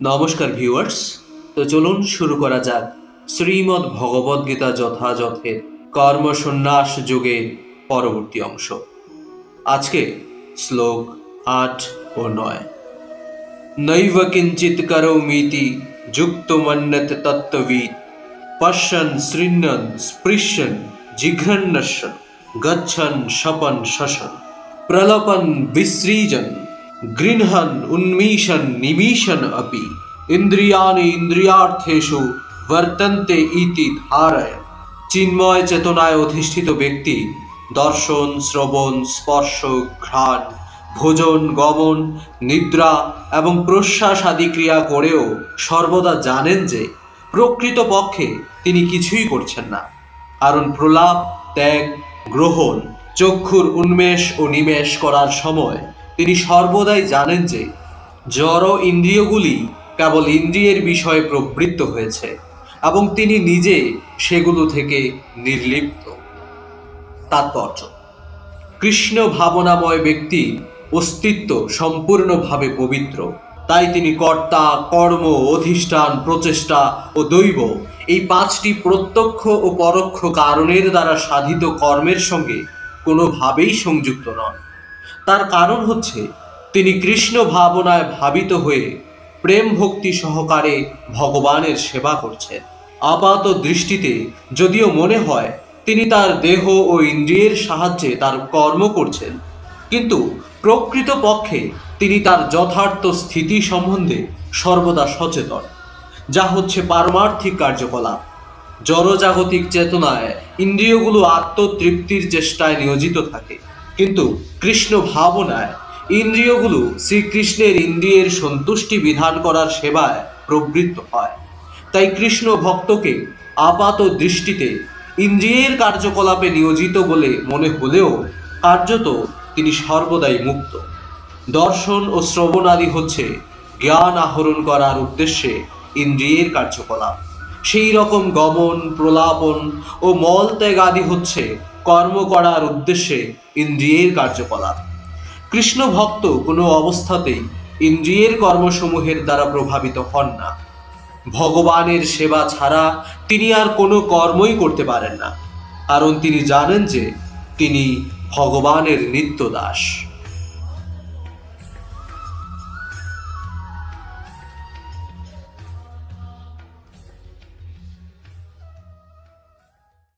নমস্কার ভিউয়ার্স। তো চলুন শুরু করা যাক শ্রীমদ্ ভগবদ্গীতা যথাযথের কর্মসন্ন্যাস যুগে পরবর্তী অংশ। আজকে শ্লোক আট ও নয়। নৈব কিঞ্চিত করৌমিতি যুক্তমন্যত তত্ত্ববিদ পশ্যন শৃণ্যন স্পৃশ্যন জিঘ্রন্নশন গচ্ছন শপন শশন প্রলপন বিসৃজন গৃহণ উন্মিষন নিমিষন অপি। ইন্দ্রিয়াণি ইন্দ্রিয়ার্থেষু বর্তন্তে ইতি ধারয়। চিন্ময় চেতনায় অধিষ্ঠিত ব্যক্তি, দর্শন, শ্রবণ, স্পর্শ, ঘ্রাণ, ভোজন, গমন, নিদ্রা এবং প্রশ্বাস আদি ক্রিয়া করেও সর্বদা জানেন যে প্রকৃত পক্ষে তিনি কিছুই করছেন না। কারণ প্রলাপ, ত্যাগ, গ্রহণ, চক্ষুর উন্মেষ ও নিমেষ করার সময় তিনি সর্বদাই জানেন যে জড় ইন্দ্রিয়গুলি কেবল ইন্দ্রিয়ের বিষয়ে প্রবৃত্ত হয়েছে এবং তিনি নিজে সেগুলো থেকে নির্লিপ্ত। তাৎপর্য, কৃষ্ণ ভাবনাময় ব্যক্তি অস্তিত্ব সম্পূর্ণভাবে পবিত্র, তাই তিনি কর্তা, কর্ম, অধিষ্ঠান, প্রচেষ্টা ও দৈব এই পাঁচটি প্রত্যক্ষ ও পরোক্ষ কারণের দ্বারা সাধিত কর্মের সঙ্গে কোনোভাবেই সংযুক্ত নন। তার কারণ হচ্ছে, তিনি কৃষ্ণ ভাবনায় ভাবিত হয়ে প্রেম ভক্তি সহকারে ভগবানের সেবা করছেন। আপাত দৃষ্টিতে যদিও মনে হয়, তিনি তার দেহ ও ইন্দ্রিয়ের সাহায্যে তার কর্ম করছেন। কিন্তু প্রকৃত পক্ষে তিনি তার যথার্থ স্থিতি সম্বন্ধে সর্বদা সচেতন, যা হচ্ছে পারমার্থিক কার্যকলাপ। জড়জাগতিক চেতনায় ইন্দ্রিয়গুলো আত্মতৃপ্তির চেষ্টায় নিয়োজিত থাকে। কিন্তু কৃষ্ণ ভাবনায় ইন্দ্রিয়গুলো শ্রীকৃষ্ণের ইন্দ্রিয়ের সন্তুষ্টি বিধান করার সেবায় প্রবৃত্ত হয়। তাই কৃষ্ণ ভক্তকে আপাত দৃষ্টিতে ইন্দ্রিয়ের কার্যকলাপে নিয়োজিত বলে মনে হলেও কার্যত তিনি সর্বদাই মুক্ত। দর্শন ও শ্রবণ আদি হচ্ছে জ্ঞান আহরণ করার উদ্দেশ্যে ইন্দ্রিয়ের কার্যকলাপ। সেই রকম গমন, প্রলাপন ও মল ত্যাগ আদি হচ্ছে কর্ম করার উদ্দেশ্যে ইন্দ্রিয়ের কার্যকলাপ। কৃষ্ণ ভক্ত কোনো অবস্থাতেই ইন্দ্রিয়ের কর্মসমূহের দ্বারা প্রভাবিত হন না। ভগবানের সেবা ছাড়া তিনি আর কোনো কর্মই করতে পারেন না। কারণ তিনি জানেন যে তিনি ভগবানের নিত্য দাস